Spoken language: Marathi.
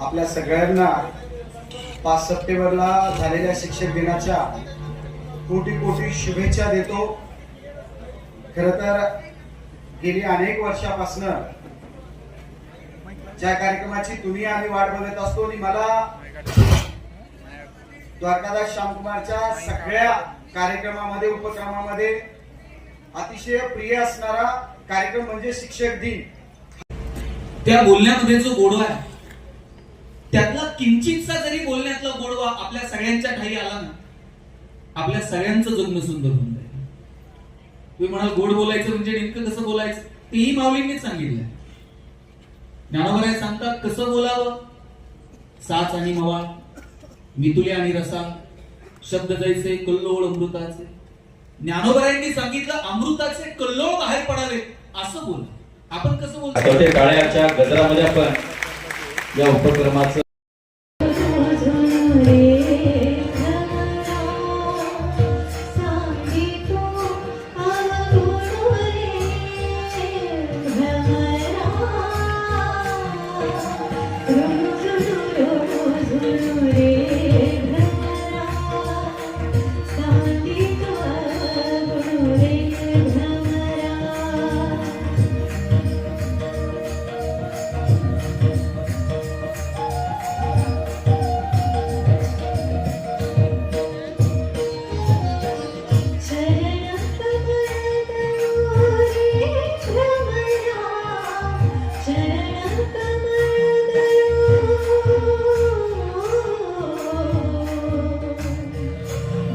आपल्या सगळ्यांना पाच सप्टेंबरला झालेल्या शिक्षक दिनाच्या कोटी कोटी शुभेच्छा देतो. खर तर गेली अनेक वर्षापासनं ज्या कार्यक्रमाची तुम्ही आम्ही वाट बघत असतो आणि मला द्वारकादास श्यामकुमारच्या सगळ्या कार्यक्रमामध्ये उपक्रमामध्ये अतिशय प्रिय असणारा कार्यक्रम म्हणजे शिक्षक दिन. त्या बोलण्यामध्ये जो गोडवा आहे त्यातला किंचितचा जरी बोलण्यातला गोडवा आपल्या सगळ्यांच्या ठाई आला ना आपल्या सगळ्यांचं जगणं सुंदर होऊन जाईल. तुम्ही म्हणाल गोड बोलायचं म्हणजे नेमकं कसं बोलायचं? तेही माऊलींनीच सांगितलंय. ज्ञानोबराय सांगतात कसं बोलावं? साच आणि मवा मितुले आणि रसा शब्द जैसे कल्लोळ अमृताचे. ज्ञानोबरायांनी सांगितलं अमृताचे कल्लोळ बाहेर पडावे. असं बोला. आपण कसं बोलतो? काळ्याच्या गजरामध्ये आपण या उपक्रमाचं